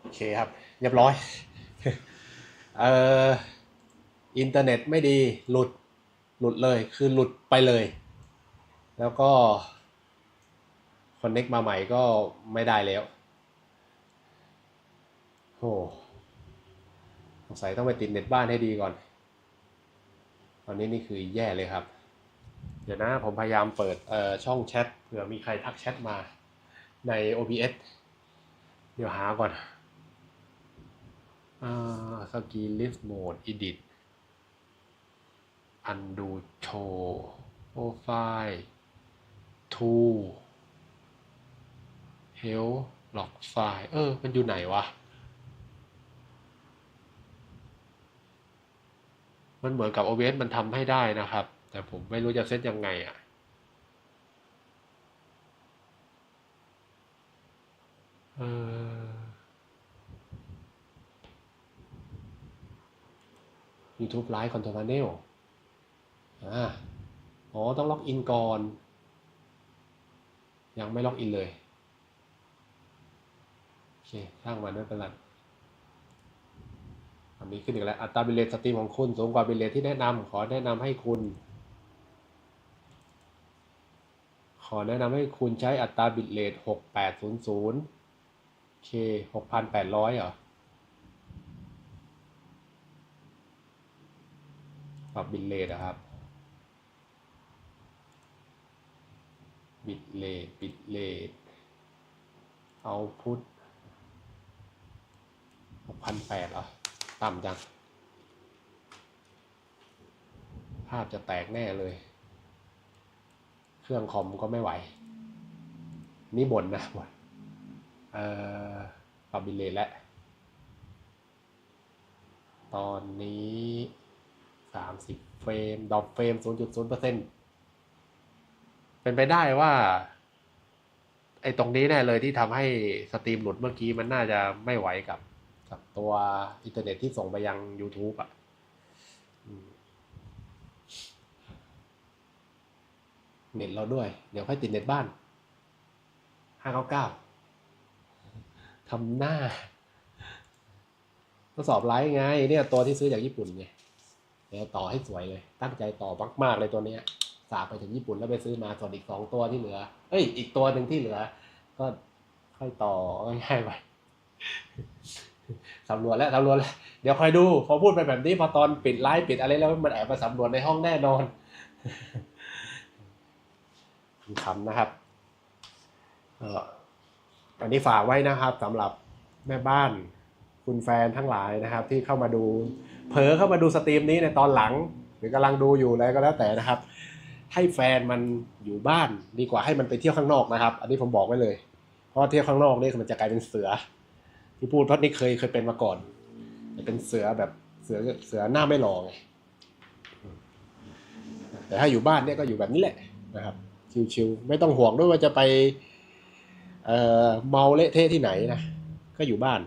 โอเคครับ เรียบร้อย เอ่อ อินเทอร์เน็ตไม่ดีหลุดหลุดเลยคือหลุดไปเลย แล้วก็คอนเน็กมาใหม่ก็ไม่ได้แล้วโอ้สงสัยต้องไปติดเน็ตบ้านให้ดีก่อน ตอนนี้นี่คือแย่เลยครับ เดี๋ยวนะผมพยายามเปิดช่องแชทเผื่อมีใครทักแชทมา ใน OBS เดี๋ยวหาก่อนอ่าสกีลิสโหมด edit undo show profile to help log file เออ มันอยู่ไหนวะ มันเหมือนกับ OBS มันทำให้ได้นะครับ แต่ผมไม่รู้จะเซตยังไงอะ เออ YouTube Live Control Panel อ่าอ๋อ ต้องล็อกอินก่อน ยังไม่ล็อกอินเลย โอเคช่างมันไม่เป็นไรอันนี้ขึ้นอีกแล้ว อัตราบิลเลตสตรีมของคุณ สูงกว่าบิลเลตที่แนะนำขอแนะนำให้คุณ ขอแนะนำให้คุณใช้อัตราบิต เรท6800โอเค6,800เหรอปรับบิตเรทอะครับ บิตเรทบิตเรทเอาพุท6,800เหรอ ต่ำจัง ภาพจะแตกแน่เลย เครื่องคอมก็ไม่ไหว นี่บ่นนะบ่น เอ่อปรับบิเลแล้วตอนนี้สามสิบเฟรม ดอปเฟรมศูนย์จุดศูนย์เปอร์เซ็นเป็นไปได้ว่า ไอ้ตรงนี้แน่เลยที่ทำให้สตรีมหลุดเมื่อกี้มันน่าจะไม่ไหวกับ กับตัวอินเทอร์เน็ตที่ส่งไปยัง YouTube อะเน็ตเราด้วย เดี๋ยวค่อยติดเน็ตบ้านห้าเก้าเก้า ทำหน้าทดสอบไลฟ์ไงเนี่ยตัวที่ซื้อจากญี่ปุ่นไงเดี๋ยวต่อให้สวยเลย ตั้งใจต่อมากๆเลยตัวเนี้ยสาบไปถึงญี่ปุ่นแล้วไปซื้อมาส่วนอีกสองตัวที่เหลือ เอ้ย อีกตัวหนึ่งที่เหลือ ก็ค่อยต่อง่ายๆไปสำรวจแล้วสำรวจแล้ว เดี๋ยวคอยดู พอพูดไปแบบนี้พอตอนปิดไลฟ์ปิดอะไรแล้วมันแอบมาสำรวจในห้องแน่นอนคำนะครับ เอ่อ อันนี้ฝากไว้นะครับสำหรับแม่บ้านคุณแฟนทั้งหลายนะครับ ที่เข้ามาดู เผลอเข้ามาดูสตรีมนี้ในตอนหลัง หรือกำลังดูอยู่อะไรก็แล้วแต่นะครับ ให้แฟนมันอยู่บ้านดีกว่าให้มันไปเที่ยวข้างนอกนะครับ อันนี้ผมบอกไว้เลย เพราะเที่ยวข้างนอกนี่มันจะกลายเป็นเสือ ที่พูดเพราะนี่เคยเคยเป็นมาก่อนเป็นเสือแบบเสือเสือหน้าไม่หลอไงแต่ถ้าอยู่บ้านเนี่ยก็อยู่แบบนี้แหละนะครับ ชิวๆไม่ต้องห่วงด้วยว่าจะไป เอ่อเมาเละเทะที่ไหนนะ ก็อยู่บ้าน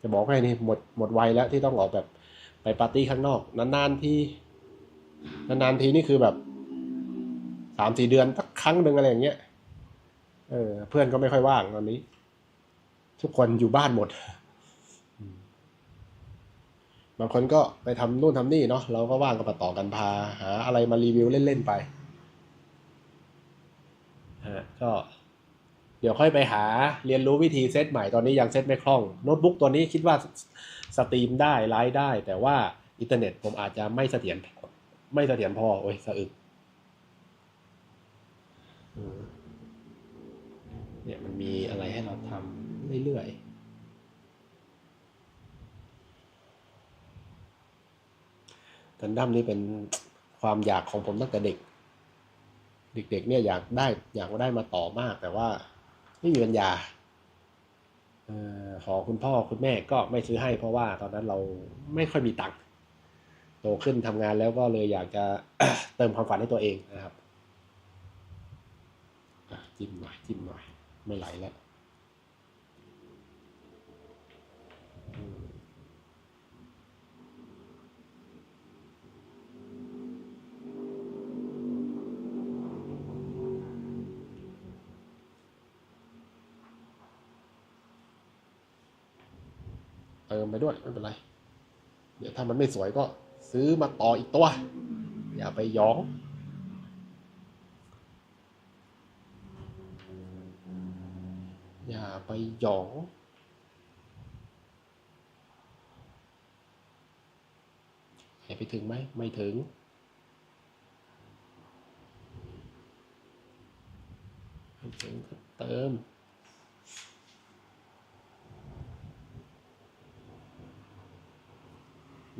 จะบอกให้นี่หมดหมดวัยแล้วที่ต้องออกแบบไปปาร์ตี้ข้างนอก นานๆทีนานๆทีนี่คือแบบสามสี่เดือนสักครั้งหนึ่งอะไรอย่างเงี้ยเออ เพื่อนก็ไม่ค่อยว่างตอนนี้ ทุกคนอยู่บ้านหมด บางคนก็ไปทำนู่นทำนี่เนาะเราก็ว่างก็มาต่อกันพา หาอะไรมารีวิวเล่น ๆ ไป ฮะก็เดี๋ยวค่อยไปหาเรียนรู้วิธีเซตใหม่ตอนนี้ยังเซตไม่คล่องโน้ตบุ๊กตัวนี้คิดว่าสตรีมได้ไลฟ์ได้ แต่ว่าอินเทอร์เน็ตผมอาจจะไม่เสถียรไม่เสถียรพอโอ้ยสะอึกเนี่ยมันมีอะไรให้เราทำเรื่อยๆกันดั้มนี่เป็นความอยากของผมตั้งแต่เด็ก เด็กๆเนี่ยอยากได้อยากได้มาต่อมาก แต่ว่าไม่มีปัญญาออขอคุณพ่อคุณแม่ก็ไม่ซื้อให้ เพราะว่าตอนนั้นเราไม่ค่อยมีตังค์โตขึ้นทำงานแล้วก็เลยอยากจะเติมความฝันให้ตัวเองนะครับจิ้มหน่อยจิ้มหน่อยไม่ไหลแล้ว เติมไปด้วยไม่เป็นไร เดี๋ยวถ้ามันไม่สวยก็ซื้อมาต่ออีกตัว อย่าไปหยองอย่าไปหยองให้ไปถึงไหม ไม่ถึง ไม่ถึงเติม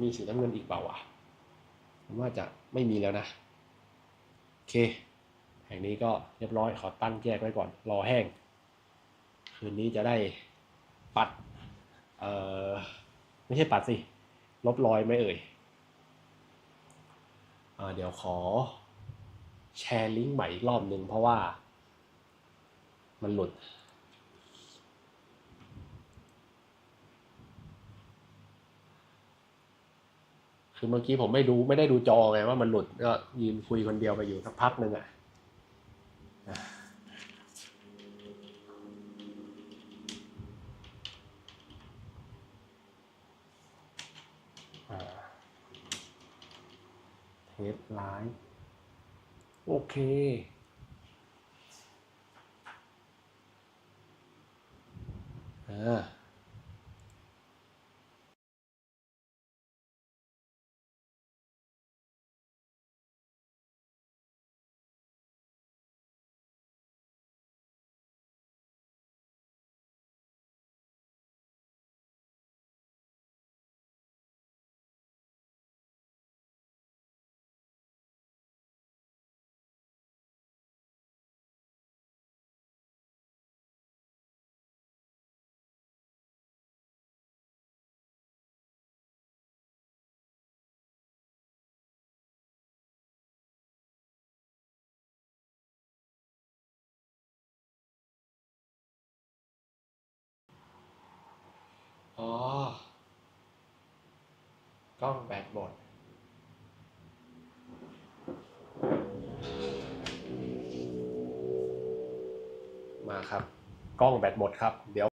มีสีน้ำเงินอีกเปล่าวะผมว่าจะไม่มีแล้วนะโอเค แห่งนี้ก็เรียบร้อยขอตั้งแยกไว้ก่อน รอแห้ง คืนนี้จะได้ปัด เอ่อ ไม่ใช่ปัดสิ ลบรอยไหม่เอ่ยเอ่อเดี๋ยวขอแชร์ลิงก์ใหม่อีกรอบหนึ่งเพราะว่า มันหลุด คือเมื่อกี้ผมไม่ดูไม่ได้ดูจอไงว่ามันหลุดก็ยืนคุยคนเดียวไปอยู่สักพักหนึ่งอะอะเทปไลน์โอเค กล้องแบตหมดมาครับ กล้องแบตหมดครับเดี๋ยว